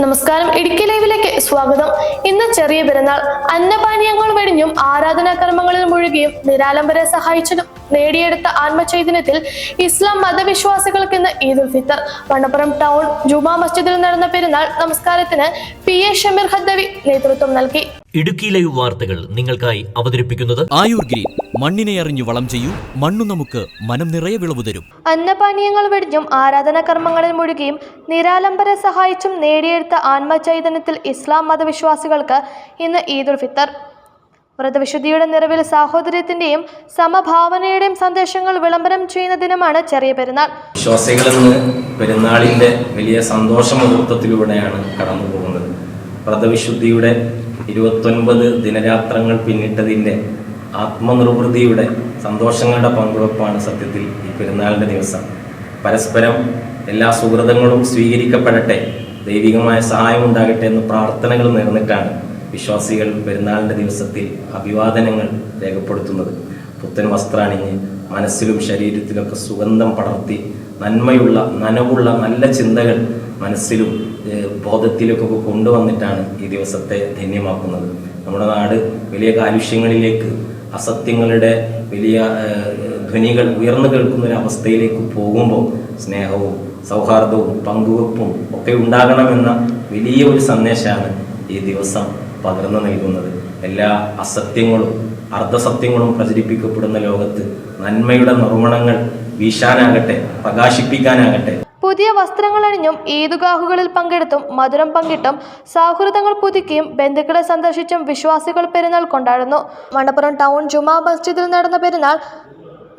നമസ്കാരം. ഇടുക്കി ലൈവിലേക്ക് സ്വാഗതം. ഇന്ന് ചെറിയ പെരുന്നാൾ അന്നപാനീയങ്ങൾ വെടിഞ്ഞും ആരാധനാ കർമ്മങ്ങളിൽ മുഴുകിയും നിരാലംബരെ സഹായിച്ചതും നേടിയെടുത്ത ആത്മചൈതന്യത്തിൽ ഇസ്ലാം മതവിശ്വാസികൾക്ക് ഇന്ന് ഈദുൽ ഫിത്തർ. വണ്ണപ്പുറം ടൗൺ ജുമാ മസ്ജിദിൽ നടന്ന പെരുന്നാൾ നമസ്കാരത്തിന് പി എ ഷമീർ ഹദ്ദവി നേതൃത്വം നൽകി. ഇടുക്കി ലൈവ് വാർത്തകൾ നിങ്ങൾക്കായി അവതരിപ്പിക്കുന്നത് ആയുർ ഗ്രീൻ മണ്ണിനെ അറിഞ്ഞു വളം ചെയ്യൂ. മണ്ണു നമുക്ക് മനം നിറയെ വിളവ് തരും. അന്നപാനീയങ്ങൾ വെടിഞ്ഞും ആരാധനാ കർമ്മങ്ങളിൽ മുഴുകിയും നിരാലംബരെ സഹായിച്ചും നേടിയെടുത്ത ആത്മചൈതന്യത്തിൽ ഇസ്ലാം മതവിശ്വാസികൾക്ക് ഇന്ന് ഈദുൽ ഫിത്തർ. വ്രതവിശുദ്ധിയുടെ നിറവിൽ സാഹോദര്യത്തിന്റെയും സമഭാവനയുടെയും സന്ദേശങ്ങൾ വിളംബരം ചെയ്യുന്ന ദിനമാണ് ചെറിയ പെരുന്നാൾ. വിശ്വാസികളെന്ന് പെരുന്നാളിന്റെ വലിയ സന്തോഷ മുഹൂർത്തത്തിലൂടെയാണ് കടന്നു പോകുന്നത്. വ്രതവിശുദ്ധിയുടെ ഇരുപത്തൊൻപത് ദിനരാത്രങ്ങൾ പിന്നിട്ടതിന്റെ ആത്മനിർവൃതിയുടെ സന്തോഷങ്ങളുടെ പങ്കുവെപ്പാണ് സത്യത്തിൽ ഈ പെരുന്നാളിന്റെ ദിവസം. പരസ്പരം എല്ലാ സുഹൃതങ്ങളും സ്വീകരിക്കപ്പെടട്ടെ ദൈവികമായ സഹായം ഉണ്ടാകട്ടെ എന്ന് പ്രാർത്ഥനകൾ നേർന്നിട്ടാണ് വിശ്വാസികൾ പെരുന്നാളിന്റെ ദിവസത്തിൽ അഭിവാദനങ്ങൾ രേഖപ്പെടുത്തുന്നത്. പുത്തൻ വസ്ത്രാണിഞ്ഞ് മനസ്സിലും ശരീരത്തിലൊക്കെ സുഗന്ധം പടർത്തി നന്മയുള്ള നനവുള്ള നല്ല ചിന്തകൾ മനസ്സിലും ബോധത്തിലൊക്കെ കൊണ്ടുവന്നിട്ടാണ് ഈ ദിവസത്തെ ധന്യമാക്കുന്നത്. നമ്മുടെ നാട് വലിയ കാലുഷ്യങ്ങളിലേക്ക് അസത്യങ്ങളുടെ വലിയ ധ്വനികൾ ഉയർന്നു കേൾക്കുന്ന ഒരു അവസ്ഥയിലേക്ക് പോകുമ്പോൾ സ്നേഹവും സൗഹാർദ്ദവും പങ്കുവെപ്പും ഒക്കെ ഉണ്ടാകണമെന്ന വലിയ ഒരു സന്ദേശമാണ് ഈ ദിവസം പകർന്നു നൽകുന്നത്. എല്ലാ അസത്യങ്ങളും അർദ്ധസത്യങ്ങളും പ്രചരിപ്പിക്കപ്പെടുന്ന ലോകത്ത് നന്മയുടെ നിർമ്മണങ്ങൾ വീശാനാകട്ടെ പ്രകാശിപ്പിക്കാനാകട്ടെ. പുതിയ വസ്ത്രങ്ങൾ അണിഞ്ഞും ഈദുഗാഹുകളിൽ പങ്കെടുത്തും മധുരം പങ്കിട്ടും സൗഹൃദങ്ങൾ പുതുക്കിയും ബന്ധുക്കളെ സന്ദർശിച്ചും വിശ്വാസികൾ പെരുന്നാൾ കൊണ്ടാടുന്നു. മണപ്പുറം ടൗൺ ജുമാ മസ്ജിദിൽ നടന്ന പെരുന്നാൾ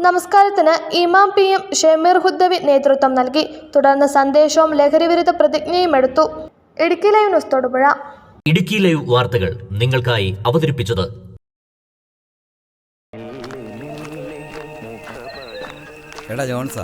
നമസ്കാരത്തിന് ഇമാം പി എം ഷമീർ ഹുദ്ദവി നേതൃത്വം നൽകി. തുടർന്ന് സന്ദേശവും ലഹരിവിരുദ്ധ പ്രതിജ്ഞയും എടുത്തു. Idukki live news Thodupuzha. Idukki live വാർത്തകൾ നിങ്ങൾക്കായി അവതരിപ്പിച്ചത് എടാ ജോൺസാ.